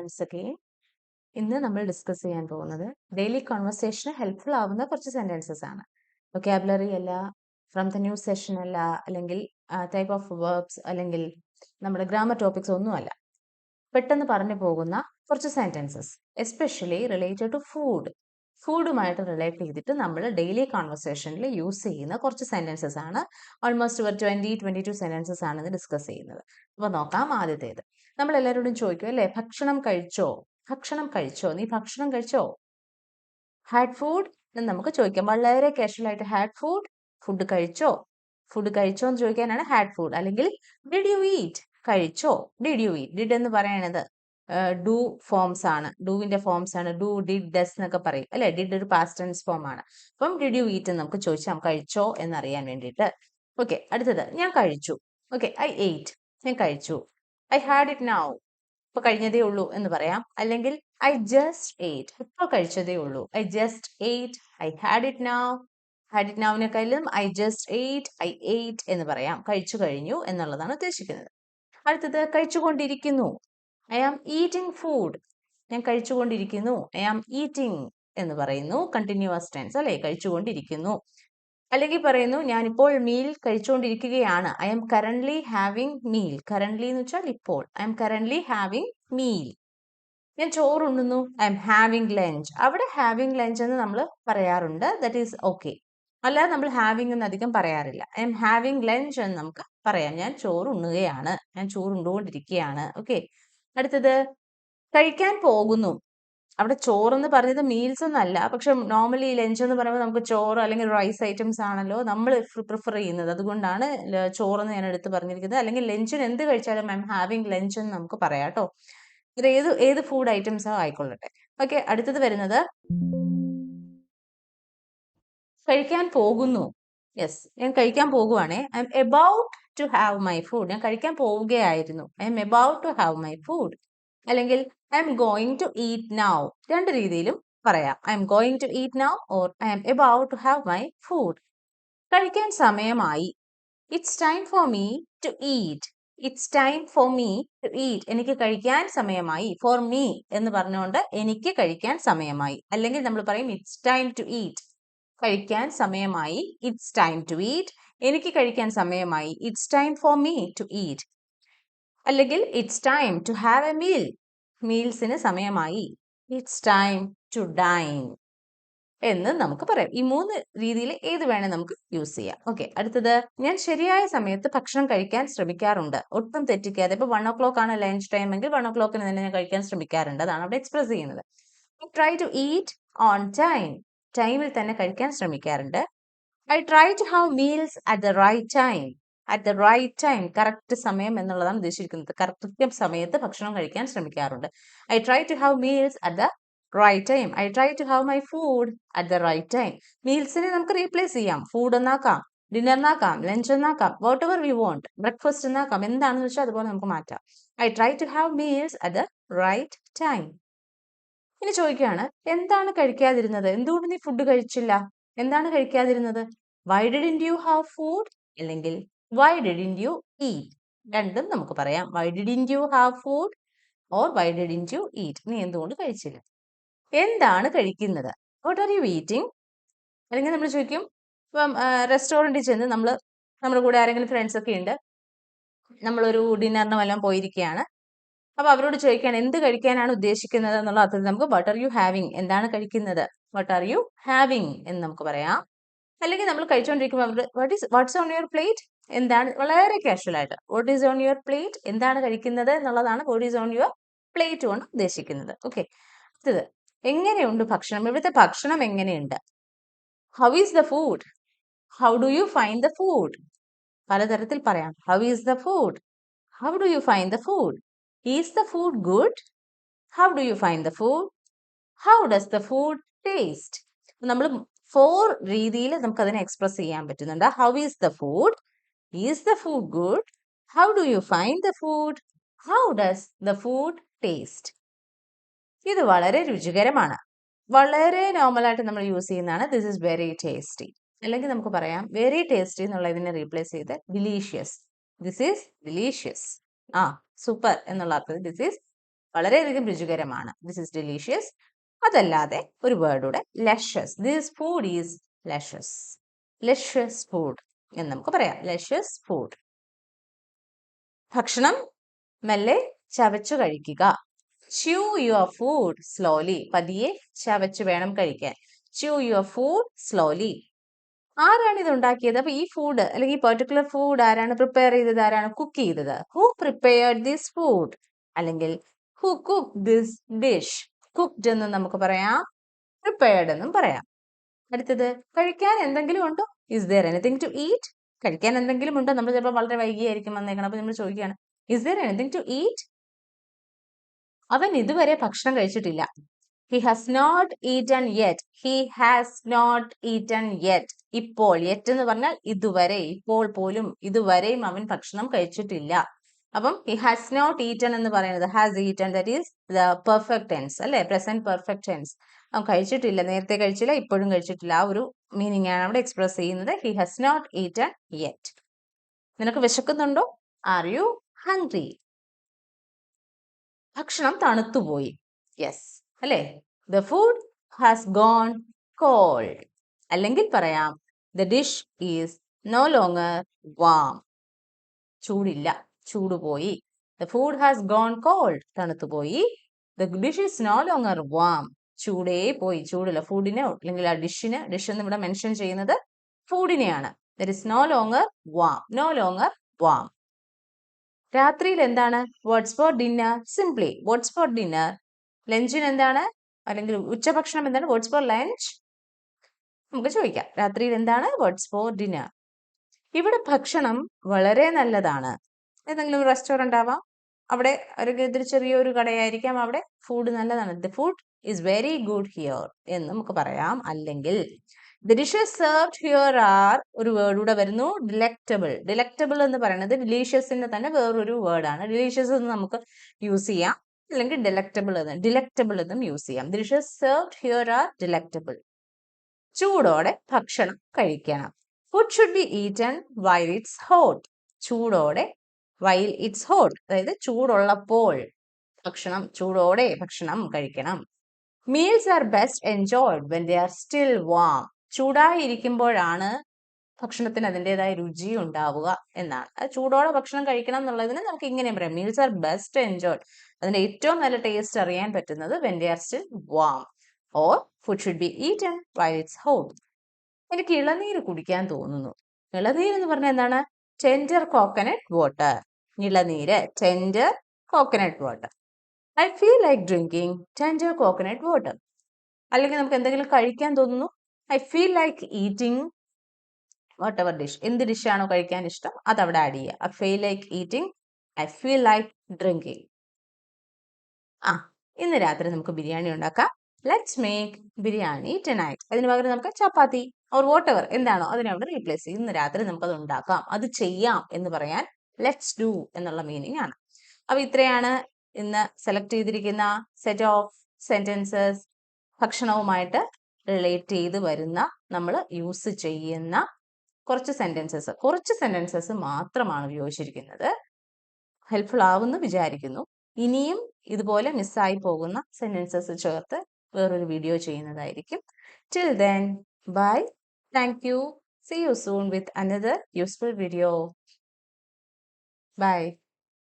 Once again ഇന്ന് നമ്മൾ discuss ചെയ്യാൻ പോകുന്നത് ഡെയിലി കോൺവെർസേഷന് ഹെൽപ്ഫുൾ ആവുന്ന കുറച്ച് സെന്റൻസസ് ആണ്. വൊക്കാബുലറി അല്ല ഫ്രം ദ ന്യൂസ് സെഷൻ അല്ല അല്ലെങ്കിൽ ടൈപ്പ് ഓഫ് വേർബ്സ് അല്ലെങ്കിൽ നമ്മുടെ ഗ്രാമർ ടോപ്പിക്സ് ഒന്നുമല്ല പെട്ടെന്ന് പറഞ്ഞു പോകുന്ന കുറച്ച് sentences especially related to food ഫുഡുമായിട്ട് relate ചെയ്തിട്ട് നമ്മൾ ഡെയിലി കോൺവെർസേഷനിൽ യൂസ് ചെയ്യുന്ന കുറച്ച് സെന്റൻസസ് ആണ്. ഓൾമോസ്റ്റ് ഒരു ട്വന്റി ട്വന്റി ടു സെന്റൻസസ് ആണ് ഇത് ഡിസ്കസ് ചെയ്യുന്നത്. അപ്പോൾ നോക്കാം ആദ്യത്തേത്. നമ്മൾ എല്ലാവരോടും ചോദിക്കും അല്ലേ ഭക്ഷണം കഴിച്ചോ? ഭക്ഷണം കഴിച്ചോ? നീ ഭക്ഷണം കഴിച്ചോ? ഹാഡ് ഫുഡ് എന്ന് നമുക്ക് ചോദിക്കാം. വളരെ കാഷ്വലായിട്ട് ഹാഡ് ഫുഡ് ഫുഡ് കഴിച്ചോ? ഫുഡ് കഴിച്ചോ എന്ന് ചോദിക്കാനാണ് ഹാഡ് ഫുഡ് അല്ലെങ്കിൽ ഡിഡ് യു ഈറ്റ് കഴിച്ചോ? ഡിഡ് യു ഈറ്റ് ഡിഡ് എന്ന് പറയണത്. ഡു ഫോംസ് ആണ്. ഡൂവിന്റെ ഫോംസ് ആണ്. ഡു ഡിഡ് ഡസ് എന്നൊക്കെ പറയും. അല്ലെ? ഡിഡ് ഒരു പാസ്റ്റ് ടെൻസ് ഫോം ആണ്. അപ്പം ഡിഡ് യു ഈറ്റ് നമുക്ക് ചോദിച്ചാൽ കഴിച്ചോ എന്നറിയാൻ വേണ്ടിയിട്ട്. ഓക്കെ അടുത്തത്. ഞാൻ കഴിച്ചു. ഓക്കെ ഐ എയ്റ്റ് ഞാൻ കഴിച്ചു. ഐ ഹാഡ് ഇറ്റ് നൗ ഇപ്പൊ കഴിഞ്ഞതേ ഉള്ളൂ എന്ന് പറയാം. അല്ലെങ്കിൽ ഐ ജസ്റ്റ് എയ്റ്റ് ഇപ്പോൾ കഴിച്ചതേ ഉള്ളൂ. I just ate I had it now had it നൗവിനെക്കാളും I just ate I ate എന്ന് പറയാം. കഴിച്ചു കഴിഞ്ഞു എന്നുള്ളതാണ് ഉദ്ദേശിക്കുന്നത്. അടുത്തത് കഴിച്ചുകൊണ്ടിരിക്കുന്നു. ഐ ആം ഈറ്റിംഗ് ഫുഡ് ഞാൻ കഴിച്ചുകൊണ്ടിരിക്കുന്നു. ഐ ആം ഈറ്റിംഗ് എന്ന് പറയുന്നു. കണ്ടിന്യൂസ് ടെൻസ് അല്ലേ? കഴിച്ചുകൊണ്ടിരിക്കുന്നു. അല്ലെങ്കിൽ പറയുന്നു ഞാനിപ്പോൾ meal കഴിച്ചുകൊണ്ടിരിക്കുകയാണ്. I'm currently having meal currently എന്ന് വെച്ചാൽ ഇപ്പോൾ. I'm currently having meal ഞാൻ ചോറുണ്ണുന്നു. ഐ എം ഹാവിംഗ് ലഞ്ച് അവിടെ ഹാവിംഗ് ലഞ്ച് എന്ന് നമ്മൾ പറയാറുണ്ട്. ദറ്റ് ഈസ് ഓക്കെ അല്ലാതെ നമ്മൾ ഹാവിംഗ് എന്ന് അധികം പറയാറില്ല. ഐ എം ഹാവിംഗ് ലഞ്ച് എന്ന് നമുക്ക് പറയാം. ഞാൻ ചോറ് ഉണ്ണുകയാണ് ഞാൻ ചോറ് ഉണ്ടുകൊണ്ടിരിക്കുകയാണ് ഓക്കെ അടുത്തത് കഴിക്കാൻ പോകുന്നു. അവിടെ ചോറെന്ന് പറഞ്ഞത് മീൽസ് ഒന്നല്ല പക്ഷെ നോർമലി ലഞ്ച് എന്ന് പറയുമ്പോൾ നമുക്ക് ചോറ് അല്ലെങ്കിൽ റൈസ് ഐറ്റംസ് ആണല്ലോ നമ്മൾ പ്രിഫർ ചെയ്യുന്നത്. അതുകൊണ്ടാണ് ചോറെന്ന് ഞാൻ എടുത്ത് പറഞ്ഞിരിക്കുന്നത്. അല്ലെങ്കിൽ ലഞ്ചിന് എന്ത് കഴിച്ചാലും ഐ എം ഹാവിങ് ലഞ്ച് എന്ന് നമുക്ക് പറയാം കേട്ടോ. ഇത് ഏത് ഏത് ഫുഡ് ഐറ്റംസ് ആയിക്കൊള്ളട്ടെ. ഓക്കെ അടുത്തത് വരുന്നത് കഴിക്കാൻ പോകുന്നു. യെസ് ഞാൻ കഴിക്കാൻ പോകുവാണേ. I'm about to have my food ഞാൻ കഴിക്കാൻ പോവുകയായിരുന്നു. I'm about to have my food അല്ലെങ്കിൽ I'm going to eat now രണ്ട് രീതിയിലും പറയാം. I'm going to eat now or I'm about to have my food കഴിക്കാൻ സമയമായി. It's time for me to eat it's time for me to eat എനിക്ക് കഴിക്കാൻ സമയമായി. For me എന്ന് പറഞ്ഞുകൊണ്ട് എനിക്ക് കഴിക്കാൻ സമയമായി. അല്ലെങ്കിൽ നമ്മൾ പറയും ഇറ്റ്സ് ടൈം ടു ഈറ്റ് കഴിക്കാൻ സമയമായി. ഇറ്റ്സ് ടൈം ടു ഈറ്റ് എനിക്ക് കഴിക്കാൻ സമയമായി. It's time for me to eat അല്ലെങ്കിൽ it's time to have a meal മീൽസിന് സമയമായി. ഇറ്റ്സ് ടൈം ടു ഡൈൻ എന്ന് നമുക്ക് പറയാം. ഈ മൂന്ന് രീതിയിൽ ഏത് വേണേ നമുക്ക് യൂസ് ചെയ്യാം. ഓക്കെ അടുത്തത്. ഞാൻ ശരിയായ സമയത്ത് ഭക്ഷണം കഴിക്കാൻ ശ്രമിക്കാറുണ്ട്. ഒട്ടും തെറ്റിക്കാതെ. ഇപ്പൊ വൺ ഓ ക്ലോക്ക് ആണ് ലഞ്ച് ടൈം എങ്കിൽ വൺ ഓ ക്ലോക്കിന് തന്നെ ഞാൻ കഴിക്കാൻ ശ്രമിക്കാറുണ്ട്. അതാണ് അവിടെ എക്സ്പ്രസ് ചെയ്യുന്നത്. Try to eat on time ടൈമിൽ തന്നെ കഴിക്കാൻ ശ്രമിക്കാറുണ്ട്. I try to have meals at the right time at the right time correct സമയം എന്നുള്ളതാണ് ഉദ്ദേശിക്കുന്നത് കൃത്യം സമയത്ത് ഭക്ഷണം കഴിക്കാൻ ശ്രമിക്കാറുണ്ട്. I try to have meals at the right time I try to have my food at the right time മീൽസിനെ നമുക്ക് replace ചെയ്യാം. ഫുഡ് എന്നാക്കാം. ഡിന്നർ എന്നാക്കാം. ലഞ്ച് എന്നാക്കാം. Whatever we want breakfast എന്നാക്കാം. എന്താണെന്ന് വെച്ചാൽ അതുപോലെ നമുക്ക് മാറ്റാം. I try to have meals at the right time ഇനി ചോദിക്കുകയാണ് എന്താണ് കഴിക്കാതിരുന്നത്? എന്തുകൊണ്ട് നീ ഫുഡ് കഴിച്ചില്ല? എന്താണ് കഴിക്കാതിരുന്നത്? Why didn't you have food അല്ലെങ്കിൽ വൈ ഡിഡിൻ യു ഈറ്റ് രണ്ടും നമുക്ക് പറയാം. Why didn't you have food or why didn't you eat നീ എന്തുകൊണ്ട് കഴിച്ചില്ല? എന്താണ് കഴിക്കുന്നത്? വാട്ട് ആർ യു ഈറ്റിംഗ് അല്ലെങ്കിൽ നമ്മൾ ചോദിക്കും ഇപ്പം റെസ്റ്റോറന്റിൽ ചെന്ന് നമ്മൾ നമ്മുടെ കൂടെ ആരെങ്കിലും ഫ്രണ്ട്സ് ഒക്കെ ഉണ്ട്. നമ്മളൊരു ഡിന്നറിന് വല്ലതും പോയിരിക്കുകയാണ്. അപ്പൊ അവരോട് ചോദിക്കാൻ എന്ത് കഴിക്കാനാണ് ഉദ്ദേശിക്കുന്നത് എന്നുള്ള അർത്ഥത്തിൽ നമുക്ക് വട്ട് ആർ യു ഹാവിങ് എന്താണ് കഴിക്കുന്നത്? വട്ട് ആർ യു ഹാവിങ് എന്ന് നമുക്ക് പറയാം. അല്ലെങ്കിൽ നമ്മൾ കഴിച്ചുകൊണ്ടിരിക്കുമ്പോൾ അവർ what is what's on your plate എന്താണ് വളരെ കാഷ്വൽ ആയിട്ട് what is on your plate എന്താണ് കഴിക്കുന്നത് എന്നുള്ളതാണ് what is on your plate കൊണ്ട് ഉദ്ദേശിക്കുന്നത്. ഓക്കെ അടുത്തത് എങ്ങനെയുണ്ട് ഭക്ഷണം? ഇവിടുത്തെ ഭക്ഷണം എങ്ങനെയുണ്ട്? How is the food how do you find the food പലതരത്തിൽ പറയാം. How is the food how do you find the food is the food good? How do you find the food? How does the food taste? നമ്മൾ four രീതിയിൽ നമുക്ക് അതിനെ express ചെയ്യാൻ പറ്റുന്നുണ്ട്. How is the food is the food good how do you find the food how does the food taste ഇത് വളരെ രുചികരമാണ്. വളരെ നോർമലായിട്ട് നമ്മൾ യൂസ് ചെയ്യുന്നതാണ്. ദിസ് ഇസ് വെരി ടേസ്റ്റി അല്ലെങ്കിൽ നമുക്ക് പറയാം വെരി ടേസ്റ്റി എന്നുള്ള ഇതിനെ റീപ്ലേസ് ചെയ്ത് ഡിലീഷ്യസ് ദിസ് ഈസ് ഡിലീഷ്യസ് ആ സൂപ്പർ എന്നുള്ള അർത്ഥത്തിൽ ദിസ് ഈസ് വളരെയധികം രുചികരമാണ്. ദിസ് ഇസ് ഡെലീഷ്യസ് അതല്ലാതെ ഒരു വേർഡൂടെ luscious this food is luscious luscious food എന്ന് നമുക്ക് പറയാം. ലഷ്യസ് ഫുഡ് ഭക്ഷണം മെല്ലെ ചവച്ചു കഴിക്കുക. ച്യൂ യുവർ ഫുഡ് സ്ലോലി പതിയെ ചവച്ചു വേണം കഴിക്കാൻ. ച്യൂ യുവർ ഫുഡ് സ്ലോലി ആരാണ് ഇത് ഉണ്ടാക്കിയത്? അപ്പൊ ഈ ഫുഡ് അല്ലെങ്കിൽ ഈ പെർട്ടിക്കുലർ ഫുഡ് ആരാണ് പ്രിപ്പയർ ചെയ്തത്? ആരാണ് കുക്ക് ചെയ്തത്? ഹു പ്രിപ്പയർ ദിസ് ഫുഡ് അല്ലെങ്കിൽ who cook this dish cooked എന്ന് നമുക്ക് പറയാം. പ്രിപ്പയർഡ് എന്നും പറയാം. അടുത്തത് കഴിക്കാൻ എന്തെങ്കിലും ഉണ്ടോ? Is there anything to eat കഴിക്കാൻ എന്തെങ്കിലും ഉണ്ടോ? നമ്മൾ ചിലപ്പോൾ വളരെ വൈകിയായിരിക്കും വന്നേക്കണം അപ്പൊ നമ്മൾ ചോദിക്കുകയാണ് is there anything to eat അവൻ ഇതുവരെ ഭക്ഷണം കഴിച്ചിട്ടില്ല. He has not eaten yet he has not eaten yet ഇപ്പോൾ യെറ്റ് എന്ന് പറഞ്ഞാൽ ഇതുവരെ ഇപ്പോൾ പോലും ഇതുവരെയും അവൻ ഭക്ഷണം കഴിച്ചിട്ടില്ല. അപ്പം ഹി ഹാസ് നോട്ട് ഈറ്റൺ എന്ന് പറയുന്നത് has eaten that is the perfect tense അല്ലെ? പ്രസന്റ് പെർഫെക്റ്റ് ടെൻസ് അവൻ കഴിച്ചിട്ടില്ല നേരത്തെ കഴിച്ചില്ല ഇപ്പോഴും കഴിച്ചിട്ടില്ല. ആ ഒരു മീനിങ് ആണ് അവിടെ എക്സ്പ്രസ് ചെയ്യുന്നത്. He has not eaten yet നിനക്ക് വിശക്കുന്നുണ്ടോ? ആർ യു ഹംഗ്രി ഭക്ഷണം തണുത്തുപോയി. യെസ് അല്ലേ? The food has gone cold അല്ലെങ്കിൽ പറയാം the dish is no longer warm ചൂടില്ല ചൂട് പോയി. The food has gone cold തണുത്തുപോയി the dish is no longer warm ചൂടേ പോയി ചൂടില്ല. ഫുഡിനെ അല്ലെങ്കിൽ ആ ഡിഷിന് ഡിഷ് എന്ന് ഇവിടെ മെൻഷൻ ചെയ്യുന്നത് ഫുഡിനെയാണ് there is no longer warm no longer warm രാത്രിയിൽ എന്താണ്? What's for dinner simply what's for dinner ലഞ്ചിന് എന്താണ്? അല്ലെങ്കിൽ ഉച്ചഭക്ഷണം എന്താണ്? വേർഡ്സ് ഫോർ ലഞ്ച് നമുക്ക് ചോദിക്കാം. രാത്രിയിൽ എന്താണ് വേർഡ്സ് ഫോർ ഡിന്നർ ഇവിടെ ഭക്ഷണം വളരെ നല്ലതാണ്. ഏതെങ്കിലും റെസ്റ്റോറന്റ് ആവാം അവിടെ ഒരു ഇതിൽ ചെറിയൊരു കടയായിരിക്കാം. അവിടെ ഫുഡ് നല്ലതാണ്. The food is very good here എന്ന് നമുക്ക് പറയാം. അല്ലെങ്കിൽ the dishes served here are ഒരു വേർഡ് കൂടെ വരുന്നു. ഡിലക്റ്റബിൾ ഡിലക്റ്റബിൾ എന്ന് പറയുന്നത് ഡിലീഷ്യസിന്റെ തന്നെ വേറൊരു വേർഡാണ് ഡിലീഷ്യസ് എന്ന് നമുക്ക് യൂസ് ചെയ്യാം. അല്ലെങ്കിൽ ഡിലക്റ്റബിൾ എന്ന് ഡിലക്റ്റബിൾ എന്നും യൂസ് ചെയ്യാം. Dishes served here are delectable ചൂടോടെ ഭക്ഷണം കഴിക്കണം. Food should be eaten while it's hot ചൂടോടെ വൈൽ ഇറ്റ്സ് ഹോട്ട് അതായത് ചൂടുള്ളപ്പോൾ ഭക്ഷണം ചൂടോടെ ഭക്ഷണം കഴിക്കണം. Meals are best enjoyed when they are still warm ചൂടായിരിക്കുമ്പോഴാണ് ഭക്ഷണത്തിന് അതിന്റെതായ രുചി ഉണ്ടാവുക എന്നാണ്. അത് ചൂടോടെ ഭക്ഷണം കഴിക്കണം എന്നുള്ളതിന് നമുക്ക് ഇങ്ങനെ പറയാം. മീൽസ് ആർ ബെസ്റ്റ് എൻജോയ്ഡ് അതിന്റെ ഏറ്റവും നല്ല ടേസ്റ്റ് അറിയാൻ പറ്റുന്നത് when are still warm or food should be eaten why it's hot എനിക്ക് ഇളനീര് കുടിക്കാൻ തോന്നുന്നു. ഇളനീര് എന്ന് പറഞ്ഞാൽ എന്താണ്? ടെൻഡർ കോക്കനട്ട് വാട്ടർ ഇളനീര് tender coconut water I feel like drinking tender coconut water അല്ലെങ്കിൽ നമുക്ക് എന്തെങ്കിലും കഴിക്കാൻ തോന്നുന്നു? I feel like eating whatever dish എന്ത് ഡിഷാണോ കഴിക്കാൻ ഇഷ്ടം? അത് അവിടെ ആഡ് ചെയ്യുക. I feel like eating I feel like drinking ആ ഇന്ന് രാത്രി നമുക്ക് ബിരിയാണി ഉണ്ടാക്കാം. ലെറ്റ്സ് മേക്ക് ബിരിയാണി ടെനൈറ്റ് അതിന് പകരം നമുക്ക് ചപ്പാത്തി ഓർ വോട്ടെവർ എന്താണോ അതിനെ അവിടെ റീപ്ലേസ് ചെയ്യും. ഇന്ന് രാത്രി നമുക്ക് അത് ഉണ്ടാക്കാം. അത് ചെയ്യാം എന്ന് പറയാൻ ലെറ്റ്സ് ഡു എന്നുള്ള മീനിങ് ആണ്. അപ്പൊ ഇത്രയാണ് ഇന്ന് സെലക്ട് ചെയ്തിരിക്കുന്ന സെറ്റ് ഓഫ് സെന്റൻസസ് ഭക്ഷണവുമായിട്ട് റിലേറ്റ് ചെയ്ത് വരുന്ന നമ്മൾ യൂസ് ചെയ്യുന്ന കുറച്ച് സെന്റൻസസ് കുറച്ച് സെന്റൻസസ് മാത്രമാണ് ഉപയോഗിച്ചിരിക്കുന്നത്. ഹെൽപ്ഫുൾ ആവുമെന്ന് വിചാരിക്കുന്നു. ഇനിയും ഇതുപോലെ മിസ്സായി പോകുന്ന സെന്റൻസസ് ചേർത്ത് വേറൊരു വീഡിയോ ചെയ്യുന്നതായിരിക്കും. Till then bye thank you see you soon with another useful video bye